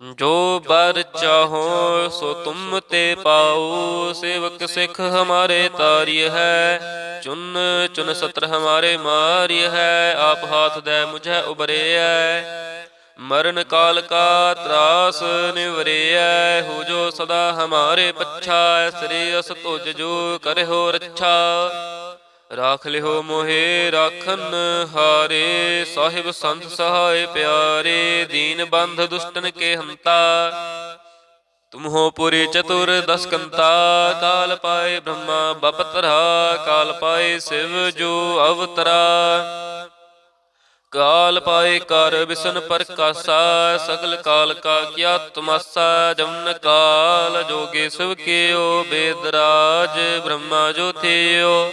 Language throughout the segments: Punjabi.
ਜੋ ਬਰ ਚਾਹੋ, ਸੋ ਤੁਮ ਤੇ ਪਾਉ ਸੇਵਕ ਸਿੱਖ ਹਮਾਰੇ ਤਾਰਿਯ ਹੈ, ਚੁਨ ਚੁਨ ਸਤਰ ਹਮਾਰੇ ਮਾਰਿਯ ਹੈ, ਆਪ ਹਾਥ ਦੇ ਮੁਝੈ ਉਬਰਿਐ ਮਰਨ ਕਾਲ ਕਾ ਤਰਾਸ ਨਿਵਰਿਐ ਹੋ ਜੋ ਸਦਾ ਹਮਾਰੇ ਪੱਛਾ ਸ੍ਰੀ ਅਸ ਤੁਜ ਜੋ ਕਰਹਿਓ ਰੱਛਾ। ਰਾਖ ਲਿਓ ਮੋਹੇ, ਰਾਖਨ ਹਾਰੇ। ਸਾਹਿਬ ਸੰਤ ਸਹਾਏ ਪਿਆਰੇ, ਦੀਨ ਬੰਧ ਦੁਸ਼ਟਨ ਕੇ ਹੰਤਾ। ਤੁਮ ਪੁਰੀ ਚਤੁਰ ਦਸ ਕਾਲ ਪਾਏ ਬ੍ਰਹਮਾ ਬਪਤਰਾ, ਕਾਲ ਪਾਏ ਸਿਵ ਜੋ ਅਵਤਰਾ। ਕਾਲ ਪਾਏ ਕਰ ਵਿਸ਼ਨ ਪ੍ਰਕਾਸ਼ਾ, ਸਗਲ ਕਾਲ ਕਾ ਕੀਆ ਤਮਸਾ। ਜਮਨ ਕਾਲ ਜੋਗੇ ਸਿਵ ਕੀਓ ਬੇਦਰਾਜ, ਬ੍ਰਹਮਾ ਜੋ ਥਿਓ।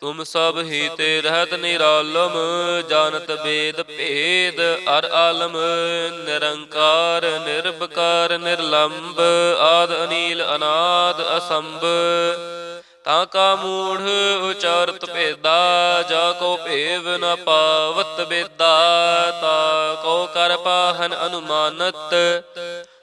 ਤੁਮ ਸਭ ਹੀ ਤੇ ਰਹਿਤ ਨਿਰਾਲਮ, ਜਾਣਤ ਬੇਦ ਭੇਦ, ਅਰ ਆਲਮ, ਨਿਰੰਕਾਰ ਨਿਰਭਕਾਰ ਨਿਰਲੰਭ ਆਦ ਅਨੀਲ, ਅਨਾਦ, ਅਸੰਭ। ਤਾਂ ਕਾ ਮੂੜ ਉਚਾਰਤ ਭੇਦਾ, ਜਾ ਕੋ ਭੇਵ ਨ ਪਾਵਤ ਬੇਦਾ, ਤਾ ਕੋ ਕਰ ਪਾਹਨ ਅਨੁਮਾਨਤ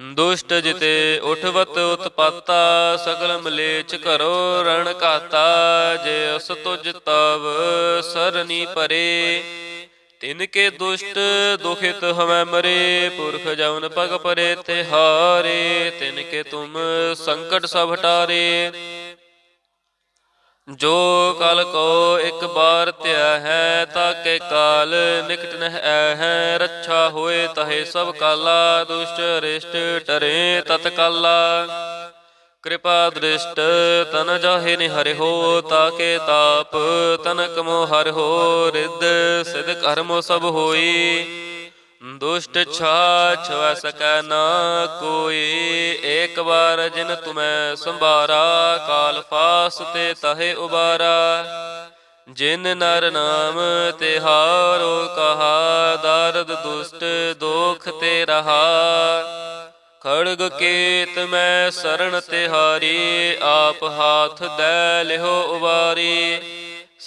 ਦੁਸ਼ਟ ਜਿਤੇ ਉਠਵਤ ਉਤਪਾਤਾ ਸਗਲ ਮਲੇਚ ਕਰੋ ਰਣ ਘਾਤਾ, ਜੇ ਅਸ ਤੁਜ ਤਵ ਸਰਨੀ ਪਰੇ। ਤਿਨ ਕੇ ਦੁਸ਼ਟ ਦੁਖਿਤ ਹਮੈ ਮਰੇ, ਪੁਰਖ ਜਵਨ ਪਗ ਪਰੇ ਤੇ ਹਾਰੇ। ਤਿਨ ਕੇ ਤੁਮ ਸੰਕਟ ਸਭ ਹਟਾਰੇ। ਜੋ ਕਲ ਕੋ ਇੱਕ ਬਾਰ ਧਿਆ ਹੈ, ਤਾਕੇ ਕਾਲ ਨਿਕਟ ਨਹਿ ਐ ਹੈ ਰੱਛਾ ਹੋਏ ਤਹੇ ਸਭ ਕਾਲਾ, ਦੁਸ਼ਟ ਰਿਸ਼ਟ ਟਰੇ ਤਤ ਕਾਲਾ। ਕਿਰਪਾ ਦ੍ਰਿਸ਼ਟ ਤਨ ਜਾਹੇ ਨਿਹਰਿ ਹੋ, ਤਾਕੇ ਤਾਪ ਤਨ ਕਮੋ ਹਰਿ ਹੋ, ਰਿੱਧ ਸਿਧ ਕਰਮੋ ਸਭ ਹੋਈ। ਦੁਸ਼ਟ ਛਾਛ ਵੈ ਸਕੈ ਨਾ ਕੋਈ। ਏਕ ਵਾਰ ਜਿਨ ਤੁਮੈ ਸੰਭਾਰਾ, ਕਾਲ ਫਾਸ ਤੇ ਤਹੇ ਉਬਾਰਾ। ਜਿਨ ਨਰ ਨਾਮ ਤਿਹਾਰੋ ਕਹਾ, ਦਰਦ ਦੁਸ਼ਟ ਦੋਖ ਤੇ ਰਹਾ। ਖੜਗ ਕੇਤ ਮੈਂ ਸਰਣ ਤਿਹਾਰੀ, ਆਪ ਹਾਥ ਦੈ ਲਿਹੋ ਉਬਾਰੀ।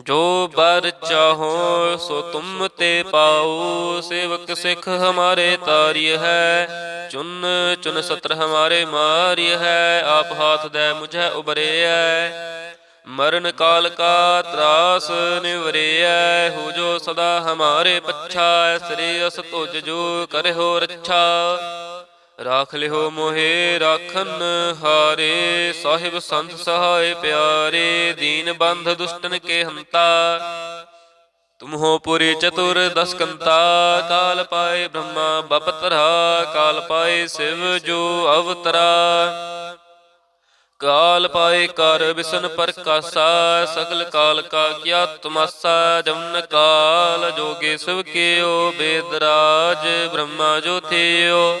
ਜੋ ਬਰ ਚਾਹੋ, ਸੋ ਤੁਮ ਤੇ ਪਾਉ ਸੇਵਕ ਸਿੱਖ ਹਮਾਰੇ ਤਾਰਿਯ ਹੈ, ਚੁਨ ਚੁਨ ਸਤਰ ਹਮਾਰੇ ਮਾਰਿਯ ਹੈ। ਆਪ ਹਾਥ ਦੇ ਮੁਝੈ ਉਬਰਿਐ ਮਰਨ ਕਾਲ ਕਾ ਤਰਾਸ ਨਿਵਰਿਐ ਹੋ ਜੋ ਸਦਾ ਹਮਾਰੇ ਪੱਛਾ ਸ੍ਰੀ ਅਸ ਤੁਜ ਜੋ ਕਰਹਿਓ ਰੱਛਾ। ਰਾਖ ਲਿਓ ਮੋਹਿ, ਰਾਖਨ ਹਾਰੇ। ਸਾਹਿਬ ਸੰਤ ਸਹਾਏ ਪਿਆਰੇ, ਦੀਨ ਬੰਧ ਦੁਸ਼ਟਨ ਕੇ ਹੰਤਾ। ਤੁਮ ਹੋ ਪੁਰੀ ਚਤੁਰ ਦਸ ਕਾਲ ਪਾਏ ਬ੍ਰਹਮਾ ਬਪਤਰਾ, ਕਾਲ ਪਾਏ ਸਿਵ ਜੋ ਅਵਤਰਾ। ਕਾਲ ਪਾਏ ਕਰ ਵਿਸ਼ਨ ਪ੍ਰਕਾਸ਼ਾ, ਸਗਲ ਕਾਲ ਕਾ ਕੀਆ ਤਮਸਾ, ਜਮਨ ਕਾਲ ਜੋਗੇ ਸਭ ਕੀਓ ਬੇਦਰਾਜ, ਬ੍ਰਹਮਾ ਜੋ ਥਿਓ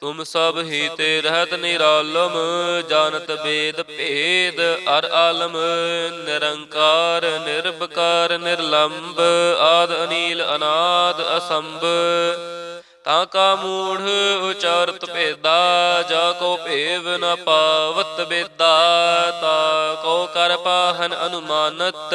ਤੁਮ ਸਭ ਹੀ ਤੇ ਰਹਿਤ ਨਿਰਾਲਮ, ਜਾਣਤ ਬੇਦ ਭੇਦ, ਅਰ ਆਲਮ, ਨਿਰੰਕਾਰ ਨਿਰਭਕਾਰ ਨਿਰਲੰਭ ਆਦ ਅਨੀਲ, ਅਨਾਦ ਅਸੰਭ। ਤਾਂ ਕਾ ਮੂੜ ਉਚਾਰਤ ਭੇਦਾ, ਜਾ ਕੋ ਭੇਵ ਨ ਪਾਵਤ ਬੇਦਾ ਤਾ ਕੋ ਕਰ ਪਾਹਨ ਅਨੁਮਾਨਤ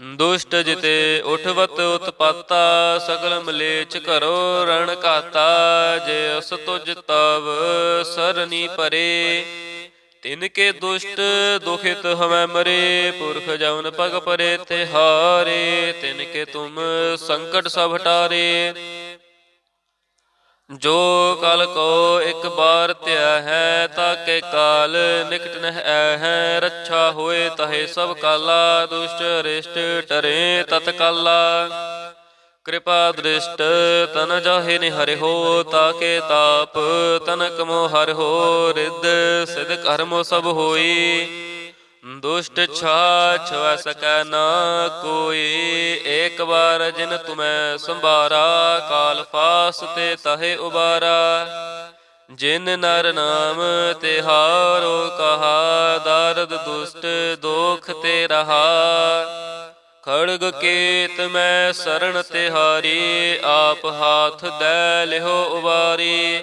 ਦੁਸ਼ਟ ਜਿਤੇ ਉਠਵਤ ਉਤਪਾਤਾ ਸਗਲ ਮਲੇਚ ਕਰੋ ਰਣ ਕਾਤਾ ਜੇ ਅਸ ਤੁਜ ਤਵ ਸਰਨੀ ਪਰੇ। ਤਿਨ ਕੇ ਦੁਸ਼ਟ ਦੁਖਿਤ ਹਮੈ ਮਰੇ, ਪੁਰਖ ਜਵਨ ਪਗ ਪਰੇ ਤੇ ਹਾਰੇ। ਤਿਨ ਕੇ ਤੁਮ ਸੰਕਟ ਸਭ ਹਟਾਰੇ। ਜੋ ਕਲ ਕੋ ਇੱਕ ਬਾਰ ਧਿਆ ਹੈ, ਤਾਕੇ ਕਾਲ ਨਿਕਟ ਨਹਿ ਐ ਹੈ, ਰੱਛਾ ਹੋਏ ਤਹੇ ਸਭ ਕਾਲਾ, ਦੁਸ਼ਟ ਰਿਸ਼ਟ ਟਰੇ ਤਤ ਕਾਲਾ। ਕਿਰਪਾ ਦ੍ਰਿਸ਼ਟ ਤਨ ਜਾਹੇ ਨਿਹਰਿ ਹੋ, ਤਾਕੇ ਤਾਪ ਤਨਕ ਮੋ ਹਰਿ ਹੋ, ਰਿੱਧ ਸਿਧ ਕਰਮ ਸਭ ਹੋਈ। ਦੁਸ਼ਟ ਛਾਛ ਵੈ ਸਕੈ ਨਾ ਕੋਈ ਏਕ ਵਾਰ ਜਿਨ ਤੁਮੈ ਸੰਭਾਰਾ, ਕਾਲ ਫਾਸ ਤੇ ਤਹੇ ਉਬਾਰਾ। ਜਿਨ ਨਰ ਨਾਮ ਤੇ ਕਹਾ, ਦਰਦ ਦੁਸ਼ਟ ਦੋਖ ਤੇ ਰਹਾ। ਖੜਗ ਕੇਤ ਮੈਂ ਸਰਣ ਤਿਹਾਰੀ, ਆਪ ਹਾਥ ਦੈ ਲਿਹੋ ਉਬਾਰੀ।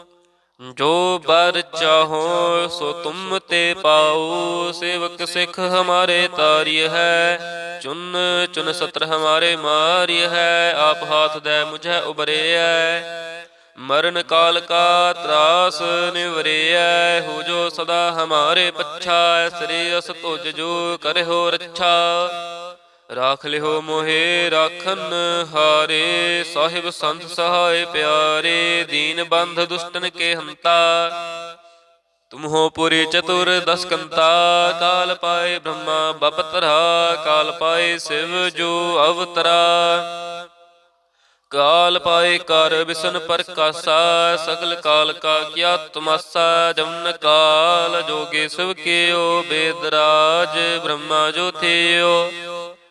ਜੋ ਬਰ ਚਾਹੋ, ਸੋ ਤੁਮ ਤੇ ਪਾਉ ਸੇਵਕ ਸਿੱਖ ਹਮਾਰੇ ਤਾਰਿਯ ਹੈ, ਚੁਨ ਚੁਨ ਸਤਰ ਹਮਾਰੇ ਮਾਰਿਯ ਹੈ, ਆਪ ਹਾਥ ਦੇ ਮੁਝੈ ਉਬਰਿਐ ਮਰਨ ਕਾਲ ਕਾ ਤਰਾਸ ਨਿਵਰਿਐ ਹੋ ਜੋ ਸਦਾ ਹਮਾਰੇ ਪੱਛਾ ਸ੍ਰੀ ਅਸ ਤੁਜ ਜੋ ਕਰਿਓ ਰੱਛਾ। ਰਾਖ ਲਿਓ ਮੋਹੇ, ਰਾਖਨ ਹਾਰੇ। ਸਾਹਿਬ ਸੰਤ ਸਹਾਏ ਪਿਆਰੇ, ਦੀਨ ਬੰਧ ਦੁਸ਼ਟਨ ਕੇ ਹੰਤਾ ਤੁਮ ਹੋ ਪੁਰੀ ਚਤੁਰ ਦਸ ਕੰਤਾ ਕਾਲ ਪਾਏ ਬ੍ਰਹਮਾ ਬਪਤਰਾ, ਕਾਲ ਪਾਏ ਸਿਵ ਜੋ ਅਵਤਰਾ। ਕਾਲ ਪਾਏ ਕਰ ਵਿਸ਼ਨ ਪ੍ਰਕਾਸ਼ਾ, ਸਗਲ ਕਾਲ ਕਾ ਕਿਆ ਤਮਸਾ। ਜਮਨ ਕਾਲ ਜੋਗੇ ਸਭ ਕੀਓ ਬੇਦਰਾਜ ਬ੍ਰਹਮਾ ਜੋਥਿਓ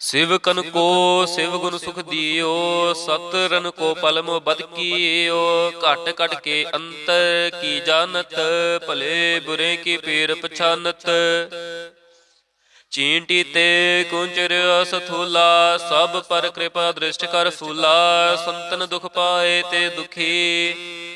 ਸਿਵ ਕਨ ਕੋ ਸਿਵ ਗੁਣ ਸੁਖ ਦਿਓ ਸਤ ਰਨ ਕੋ ਪਲਮ ਬਦ ਕੀਓ ਘਟ ਘਟ ਕੇ ਅੰਤਰ ਕੀ ਜਾਣਤ ਭਲੇ ਬੁਰੇ ਕੀ ਪੀਰ ਪਛਾਨਤ। ਚੀਂਟੀ ਤੇ ਕੁੰਚਰ ਅਸਥੂਲਾ ਸਭ ਪਰ ਕਿਰਪਾ ਦ੍ਰਿਸ਼ਟ ਕਰ ਫੂਲਾ ਸੰਤਨ ਦੁਖ ਪਾਏ ਤੇ ਦੁਖੀ।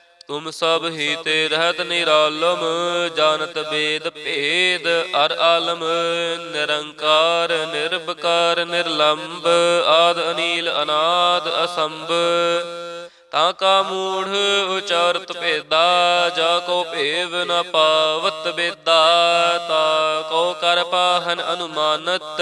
ਤੁਮ ਸਭ ਹੀ ਤੇ ਰਹਿਤ ਨਿਰਾਲਮ, ਜਾਣਤ ਬੇਦ ਭੇਦ, ਅਰ ਆਲਮ, ਨਿਰੰਕਾਰ ਨਿਰਭਕਾਰ ਨਿਰਲੰਭ ਆਦ ਅਨੀਲ, ਅਨਾਦ ਅਸੰਭ। ਤਾਂ ਕਾ ਮੂੜ ਉਚਾਰਤ ਭੇਦਾ, ਜਾ ਕੋ ਭੇਵ ਨ ਪਾਵਤ ਬੇਦਾ ਤਾ ਕੋ ਕਰ ਪਾਹਨ ਅਨੁਮਾਨਤ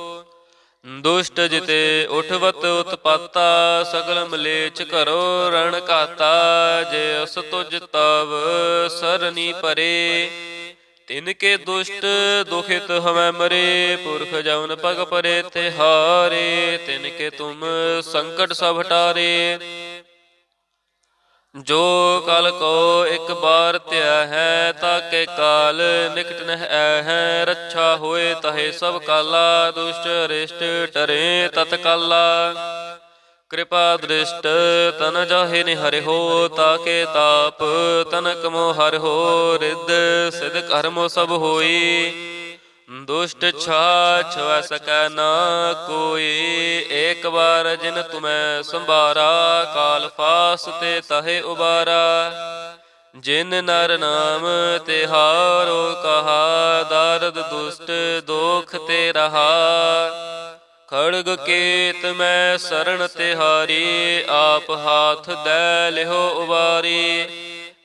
ਦੁਸ਼ਟ ਜਿਤੇ ਉਠਵਤ ਉਤਪਾਤਾ ਸਗਲ ਮਲੇਚ ਕਰੋ ਰਣ ਕਾਤਾ ਜੇ ਅਸ ਤੁਜ ਤਵ ਸਰਨੀ ਪਰੇ। ਤਿਨ ਕੇ ਦੁਸ਼ਟ ਦੁਖਿਤ ਹਵੈ ਮਰੇ, ਪੁਰਖ ਜਵਨ ਪਗ ਪਰੇ ਤੇ ਹਾਰੇ। ਤਿਨ ਕੇ ਤੁਮ ਸੰਕਟ ਸਭ ਹਟਾਰੇ ਜੋ ਕਲ ਕੋ ਇੱਕ ਬਾਰ ਧਿਆ ਹੈ, ਤਾਕੇ ਕਾਲ ਨਿਕਟ ਨਹਿ ਹੈ, ਰੱਛਾ ਹੋਏ ਤਹੇ ਸਭ ਕਾਲਾ, ਦੁਸ਼ਟ ਰਿਸ਼ਟ ਟਰੇ ਤਤ ਕਾਲਾ। ਕਿਰਪਾ ਦ੍ਰਿਸ਼ਟ ਤਨ ਜਾਹੇ ਨਿਹਰਿ ਹੋ, ਤਾਕੇ ਤਾਪ ਤਨਕ ਮੋ ਹਰਿ ਹੋ, ਰਿੱਧ ਸਿਧ ਕਰਮੋ ਸਭ ਹੋਈ। ਦੁਸ਼ਟ ਛਾ ਛਵੈ ਸਕੈ ਨਾ ਕੋਈ। ਏਕ ਵਾਰ ਜਿਨ ਤੁਮੈ ਸੰਭਾਰਾ, ਕਾਲ ਫਾਸ ਤੇ ਤਹੇ ਉਬਾਰਾ। ਜਿਨ ਨਰ ਨਾਮ ਤੇ ਹਾਰੋ ਕਹਾ, ਦਰਦ ਦੁਸ਼ਟ ਦੋਖ ਤੇ ਰਹਾ। ਖੜਗ ਕੇਤ ਮੈਂ ਸਰਣ ਤਿਹਾਰੀ, ਆਪ ਹਾਥ ਦੈ ਲਿਹੋ ਉਬਾਰੀ।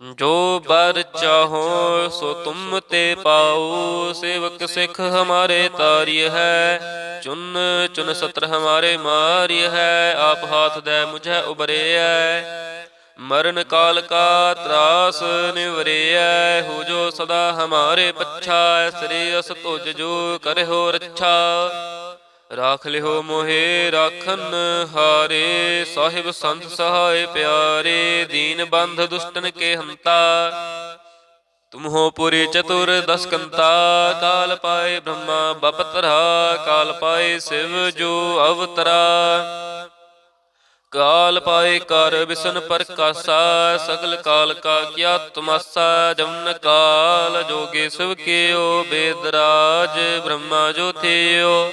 ਜੋ ਬਰ ਚਾਹੋ, ਸੋ ਤੁਮ ਤੇ ਪਾਉ ਸੇਵਕ ਸਿੱਖ ਹਮਾਰੇ ਤਾਰਿਯ ਹੈ, ਚੁਨ ਚੁਨ ਸਤਰ ਹਮਾਰੇ ਮਾਰਿਯ ਹੈ, ਆਪ ਹਾਥ ਦੇ ਮੁਝੈ ਉਬਰਿਐ ਮਰਨ ਕਾਲ ਕਾ ਤਰਾਸ ਨਿਵਰਿਐ, ਹੋ ਜੋ ਸਦਾ ਹਮਾਰੇ ਪੱਛਾ, ਸ੍ਰੀ ਅਸ ਤੁਜ ਜੋ ਕਰਿਓ ਰੱਛਾ। ਰਾਖ ਲਿਓ ਮੋਹਿ, ਰਾਖਨ ਹਾਰੇ। ਸਾਹਿਬ ਸੰਤ ਸਹਾਏ ਪਿਆਰੇ, ਦੀਨ ਬੰਧ ਦੁਸ਼ਟਨ ਕੇ ਹੰਤਾ ਤੁਮ ਹੋ ਪੁਰੀ ਚਤੁਰ ਦਸ ਕਾਲ ਪਾਏ ਬ੍ਰਹਮਾ, ਬਪਤਰਾ। ਕਾਲ ਪਾਏ ਸਿਵ ਜੋ ਅਵਤਰਾ। ਕਾਲ ਪਾਏ ਕਰ ਵਿਸ਼ਨ ਪ੍ਰਕਾਸ਼ਾ। ਸਗਲ ਕਾਲ ਕਾ ਕਿਆ ਤਮਾਸਾ। ਜਮਨ ਕਾਲ ਜੋਗੇ ਸਿਵ ਕੀਓ ਬੇਦਰਾਜ, ਬ੍ਰਹਮਾ ਜੋ ਥਿਓ।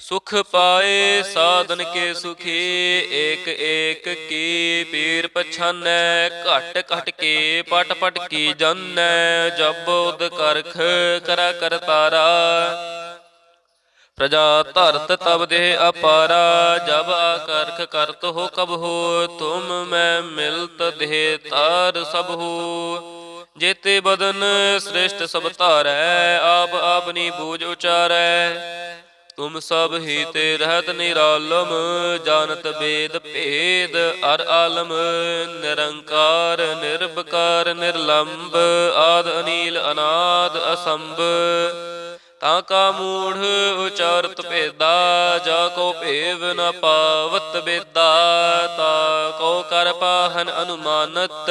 ਸੁਖ ਪਾਏ, ਸਾਧਨ ਕੇ ਸੁਖੀ ਏਕ ਏਕ ਕੀ ਪੀਰ ਪਛਾਨੈ ਘਟ ਘਟ ਕੇ ਪਟ ਪਟ ਕੀ ਜਾਣੈ ਜਬ ਉਦ ਕਰਖ ਕਰਾ ਕਰਤਾਰਾ ਪ੍ਰਜਾ ਧਰਤ ਤਬ ਦੇ ਅਪਾਰਾ, ਜਬ ਆਕਰਖ ਕਰਤ ਹੋ ਕਬ ਹੋ, ਤੁਮ ਮੈਂ ਮਿਲਤ ਦੇ ਤਾਰ ਸਭ ਹੋ। ਜੇਤੇ ਬਦਨ ਸ੍ਰਿਸ਼ਟ ਸਭ ਧਾਰੈ ਆਪ ਆਪਨੀ ਬੂਝ ਉਚਾਰੈ। ਤੁਮ ਸਭ ਹੀ ਤੇ ਰਹਿਤ ਨਿਰਾਲਮ, ਜਾਣਤ ਵੇਦ ਭੇਦ, ਅਰ ਆਲਮ, ਨਿਰੰਕਾਰ ਨਿਰਭਕਾਰ ਨਿਰਲੰਭ ਆਦ ਅਨੀਲ, ਅਨਾਦ ਅਸੰਭ। ਤਾਂ ਕਾ ਮੂੜ ਉਚਾਰਤ ਭੇਦਾ, ਜਾ ਕੋ ਭੇਵ ਨ ਪਾਵਤ ਬੇਦਾ ਤਾ ਕੋ ਕਰ ਪਾਹਨ ਅਨੁਮਾਨਤ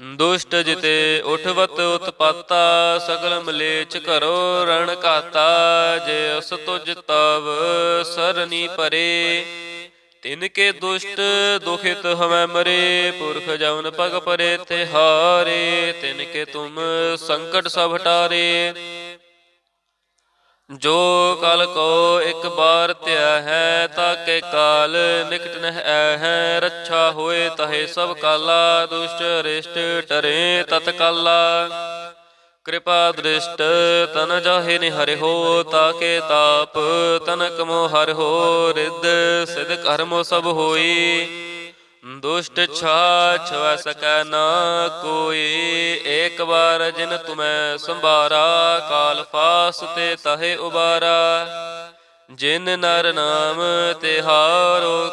ਦੁਸ਼ਟ ਜਿਤੇ ਉਠਵਤ ਉਤਪਾਤਾ ਸਗਲ ਮਲੇਚ ਕਰੋ ਰਣ ਕਾਤਾ ਜੇ ਅਸ ਤੁਜ ਤਵ ਸਰਨੀ ਪਰੇ। ਤਿਨ ਕੇ ਦੁਸ਼ਟ ਦੁਖਿਤ ਹਮੈ ਮਰੇ, ਪੁਰਖ ਜਵਨ ਪਗ ਪਰੇ ਤੇ ਹਾਰੇ। ਤਿਨ ਕੇ ਤੁਮ ਸੰਕਟ ਸਭ ਹਟਾਰੇ। ਜੋ ਕਲ ਕੋ ਇੱਕ ਬਾਰ ਧਿਆ ਹੈ, ਤਾਕੇ ਕਾਲ ਨਿਕਟ ਨਹਿ ਐ ਹੈ ਰੱਛਾ ਹੋਏ ਤਹੇ ਸਭ ਕਾਲਾ, ਦੁਸ਼ਟ ਰਿਸ਼ਟ ਟਰੇ ਤਤ ਕਾਲਾ। ਕਿਰਪਾ ਦ੍ਰਿਸ਼ਟ ਤਨ ਜਾਹੇ ਨਿਹਰਿ ਹੋ, ਤਾਕੇ ਤਾਪ ਤਨਕ ਮੋ ਹਰਿ ਹੋ, ਰਿੱਧ ਸਿਧ ਕਰਮ ਸਭ ਹੋਈ। ਦੁਸ਼ਟ ਛਾ ਛਵੈ ਸਕੈ ਨਾ ਕੋਈ। ਏਕ ਵਾਰ ਜਿਨ ਤੁਮੈ ਸੰਭਾਰਾ, ਕਾਲ ਫਾਸ ਤੇ ਤਹੇ ਉਬਾਰਾ। ਜਿਨ ਨਰ ਨਾਮ ਤੇ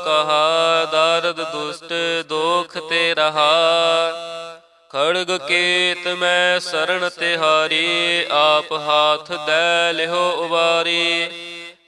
ਕਹਾ, ਦਰਦ ਦੁਸ਼ਟ ਦੋਖ ਤੇ ਰਹਾ। ਖੜਗ ਕੇਤ ਮੈਂ ਸਰਣ ਤਿਹਾਰੀ, ਆਪ ਹਾਥ ਦੈ ਲਿਹੋ ਉਬਾਰੀ।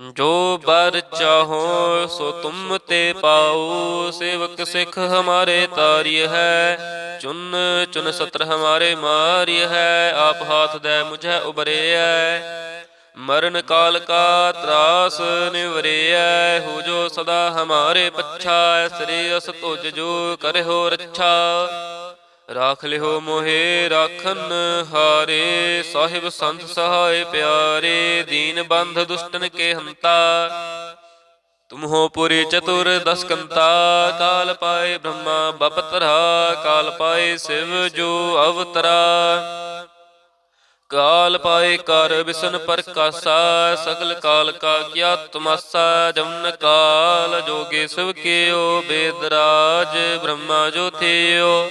ਜੋ ਬਰ ਚਾਹੋ, ਸੋ ਤੁਮ ਤੇ ਪਾਓ। ਸੇਵਕ ਸਿੱਖ ਹਮਾਰੇ ਤਾਰਿਯ ਹੈ, ਚੁਨ ਚੁਨ ਸਤਰ ਹਮਾਰੇ ਮਾਰਿਯ ਹੈ। ਆਪ ਹਾਥ ਦੇ ਮੁਝੈ ਉਬਰਿਐ ਮਰਨ ਕਾਲ ਕਾ ਤਰਾਸ ਨਿਵਰਿਐ ਹੋ ਜੋ ਸਦਾ ਹਮਾਰੇ ਪੱਛਾ ਸ੍ਰੀ ਅਸ ਤੁਜ ਜੋ ਕਰਿਓ ਰੱਛਾ। ਰਾਖ ਲਿਓ ਮੋਹੇ, ਰਾਖਨ ਹਾਰੇ। ਸਾਹਿਬ ਸੰਤ ਸਹਾਇ ਪਿਆਰੇ, ਦੀਨ ਬੰਧ ਦੁਸ਼ਟਨ ਕੇ ਹੰਤਾ। ਤੁਮ ਹੋ ਪੁਰੀ ਚਤੁਰ ਦਸ ਕਾਲ ਪਾਏ ਬ੍ਰਹਮਾ ਬਪਤਰਾ, ਕਾਲ ਪਾਏ ਸਿਵ ਜੋ ਅਵਤਰਾ। ਕਾਲ ਪਾਏ ਕਰ ਵਿਸ਼ਨ ਪ੍ਰਕਾਸ਼ਾ, ਸਗਲ ਕਾਲ ਕਾ ਕੀਆ ਤਮਸਾ। ਜਮਨ ਕਾਲ ਜੋਗੇ ਸਿਵ ਕੀਓ ਬੇਦਰਾਜ ਬ੍ਰਹਮਾ ਜੋ ਥਿਓ।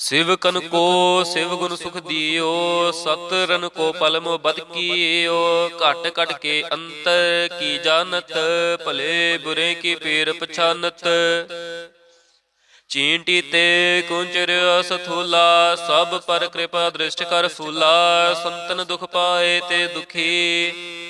ਸਿਵ ਕਨ ਕੋ ਸਿਵ ਗੁਣ ਸੁਖ ਦਿਓ ਸਤ ਰਨ ਕੋ ਪਲਮ ਬਦ ਕੀਓ ਘਟ ਘਟ ਕੇ ਅੰਤਰ ਕੀ ਜਾਣਤ ਭਲੇ ਬੁਰੇ ਕੀ ਪੀਰ ਪਛਾਨਤ। ਚੀਂਟੀ ਤੇ ਕੁੰਚਰ ਅਸਥੂਲਾ ਸਭ ਪਰ ਕਿਰਪਾ ਦ੍ਰਿਸ਼ਟ ਕਰ ਫੂਲਾ ਸੰਤਨ ਦੁਖ ਪਾਏ ਤੇ ਦੁਖੀ।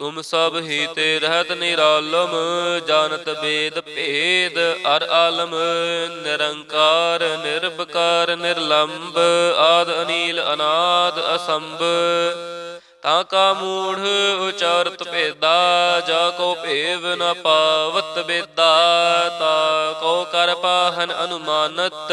ਤੁਮ ਸਭ ਹੀ ਤੇ ਰਹਿਤ ਨਿਰਾਲਮ, ਜਾਣਤ ਬੇਦ ਭੇਦ, ਅਰ ਆਲਮ, ਨਿਰੰਕਾਰ ਨਿਰਭਕਾਰ ਨਿਰਲੰਬ, ਆਦ ਅਨੀਲ ਅਨਾਦ ਅਸੰਭ। ਤਾਂ ਕਾ ਮੂੜ ਉਚਾਰਤ ਭੇਦਾ, ਜਾ ਕੋ ਭੇਵ ਨ ਪਾਵਤ ਬੇਦਾ ਤਾ ਕੋ ਕਰ ਪਾਹਨ ਅਨੁਮਾਨਤ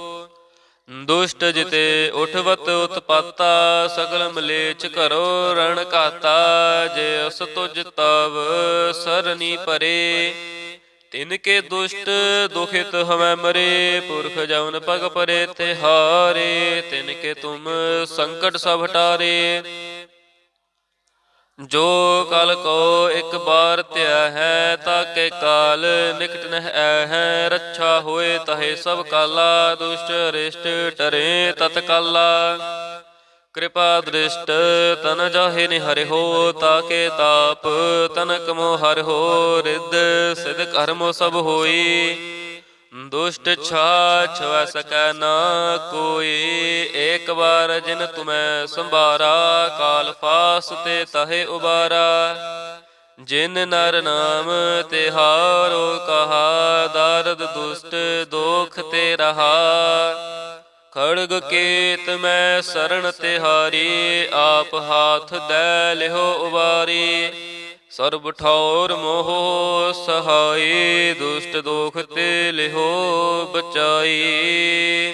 ਦੁਸ਼ਟ ਜਿਤੇ ਉਠਵਤ ਉਤਪਾਤਾ ਸਗਲ ਮਲੇਚ ਕਰੋ ਰਣ ਕਾਤਾ ਜੇ ਅਸ ਤੁਜ ਤਵ ਸਰਨੀ ਪਰੇ। ਤਿਨ ਕੇ ਦੁਸ਼ਟ ਦੁਖਿਤ ਹਵੈ ਮਰੇ, ਪੁਰਖ ਜਵਨ ਪਗ ਪਰੇ ਤੇ ਹਾਰੇ। ਤਿਨ ਕੇ ਤੁਮ ਸੰਕਟ ਸਭ ਹਟਾਰੇ। ਜੋ ਕਲ ਕੋ ਇੱਕ ਬਾਰ ਧਿਆ ਹੈ, ਤਾਕੇ ਕਾਲ ਨਿਕਟ ਨਹਿ ਐ ਹੈ ਰੱਛਾ ਹੋਏ ਤਹੇ ਸਭ ਕਾਲਾ, ਦੁਸ਼ਟ ਰਿਸ਼ਟ ਟਰੇ ਤਤ ਕਾਲਾ। ਕਿਰਪਾ ਦ੍ਰਿਸ਼ਟ ਤਨ ਜਾਹੇ ਨਿਹਰਿ ਹੋ, ਤਾਕੇ ਤਾਪ ਤਨ ਕਮੋ ਹਰਿ ਹੋ। ਰਿੱਧ ਸਿਧ ਕਰਮ ਸਭ ਹੋਈ, ਦੁਸ਼ਟ ਛਾ ਛਵੈ ਸਕੈ ਨਾ ਕੋਈ। ਏਕ ਵਾਰ ਜਿਨ ਤੁਮੈ ਸੰਭਾਰਾ, ਕਾਲ ਫਾਸ ਤੇ ਤਹੇ ਉਬਾਰਾ। ਜਿਨ ਨਰ ਨਾਮ ਤੇ ਕਹਾ, ਦਰਦ ਦੁਸ਼ਟ ਦੋਖ ਤੇ ਰਹਾ। ਖੜਗ ਕੇਤ ਮੈਂ ਸਰਣ ਤਿਹਾਰੀ, ਆਪ ਹਾਥ ਦੈ ਲਿਹੋ ਉਬਾਰੀ ਸਰਬ ਠੌਰ ਮੋਹ ਸਹਾਈ, ਦੁਸ਼ਟ ਦੋਖ ਤੇ ਲਿਹੋ ਬਚਾਈ।